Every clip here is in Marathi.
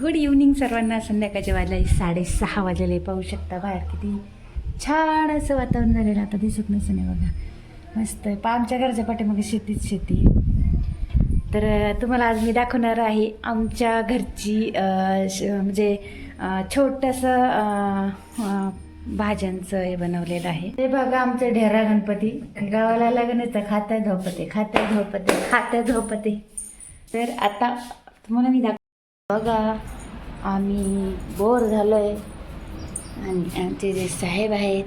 गुड इव्हनिंग सर्वांना. संध्याकाळच्या वाजले साडेसहा वाजलेले. पाहू शकता बाहेर किती छान असं वातावरण झालेलं आता दिसत नसेल नाही बघा. मस्त. आहे पा आमच्या घरच्या पाठीमागे शेतीच शेती. आहे. तर तुम्हाला आज मी दाखवणार आहे आमच्या घरची श- म्हणजे छोटंसं भाज्यांचं हे बनवलेलं आहे. ते बघा आमचं ढेरा गणपती. गावाला लग्न तर खात्या झोपते खात्या झोपते खात्या झोपते तर आता तुम्हाला मी दाखव बघा आम्ही बोर झालोय. आणि आमचे जे साहेब आहेत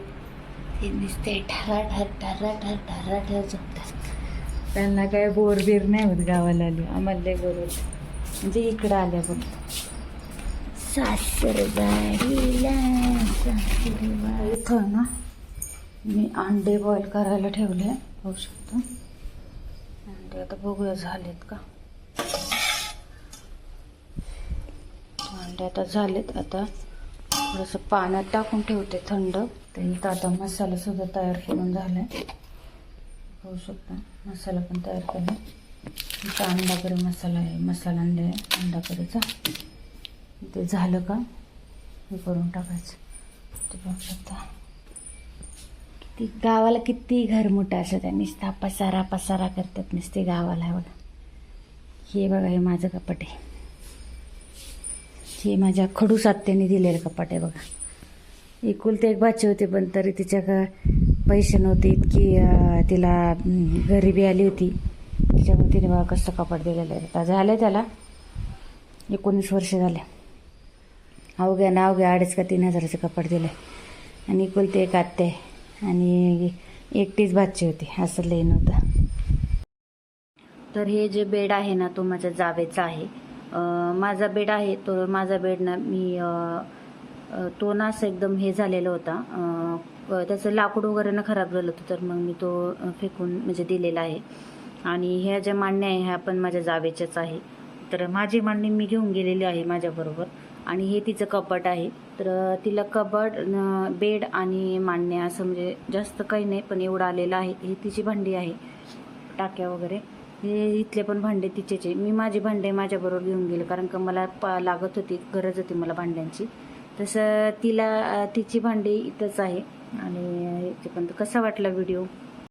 ते नुसते ठरा ठर ठरा ठर ठरा ठर झोपतात. त्यांना काय बोर बीर नाही होत गावाला आली. आम्हाला लय बोर होत. म्हणजे इकडं आल्या बघ. सासरवाडीला सासरवाडी. इथं ना मी अंडे बॉईल करायला ठेवले. होऊ शकतो. अंडे आता बघूया झालेत का? अंडे आता झालेत. आता थोडंसं पाण्यात टाकून ठेवते थंड. तर इथं आता मसाला सुद्धा तयार करून झालाय. होऊ शकतो. मसाला पण तयार केला इथं अंडा करी मसाला आहे. मसाला आणले अंडा करीचा. ते झालं का? हे करून टाकायचं. ते बघू शकता. किती गावाला किती घर मोठं असं त्या नुसता पसारा पसारा करतात नुसते गावाला एवढं. हे बघा हे माझं कपट आहे. हे माझ्या खडूस आत्याने दिलेलं कपाट आहे बघा. एकुलते एक बाची होती पण तरी तिच्या का पैसे नव्हते इतकी तिला गरिबी आली होती. त्याच्यामुळे तिने बघा कसं कपाट दिलेलं आहे आता झालं त्याला एकोणीस वर्ष झाले. अवघ्या ना अवघ्या अडीच का तीन हजाराचं कपाट दिलं. आहे आणि एकुलते एक आत्या आहे. आणि एकटीच बाची होती. असं लई नव्हतं. तर हे जे बेड आहे ना तो माझ्या जावेचा आहे. माझा बेड आहे तो माझा बेड ना मी तो ना असं एकदम हे झालेला होता. त्याचं लाकूड वगैरे ना खराब झालं होतं तर मग मी तो फेकून म्हणजे दिलेला आहे. आणि ह्या ज्या मांडण्या आहे ह्या पण माझ्या जावेच्याच आहे. तर माझी मांडणी मी घेऊन गेलेली आहे माझ्याबरोबर. आणि हे तिचं कपाट आहे. तर तिला कपाट बेड आणि मांडण्या असं म्हणजे जास्त काही नाही पण एवढं आलेलं आहे. ही तिची भांडी आहे टाक्या वगैरे. हे इथले पण भांडे तिचेचे. मी माझी भांडे माझ्याबरोबर घेऊन गेले कारण का मला पा लागत होती गरज होती मला भांड्यांची. तसं तिला तिची भांडी इथंच आहे. आणि पण कसा वाटला व्हिडिओ?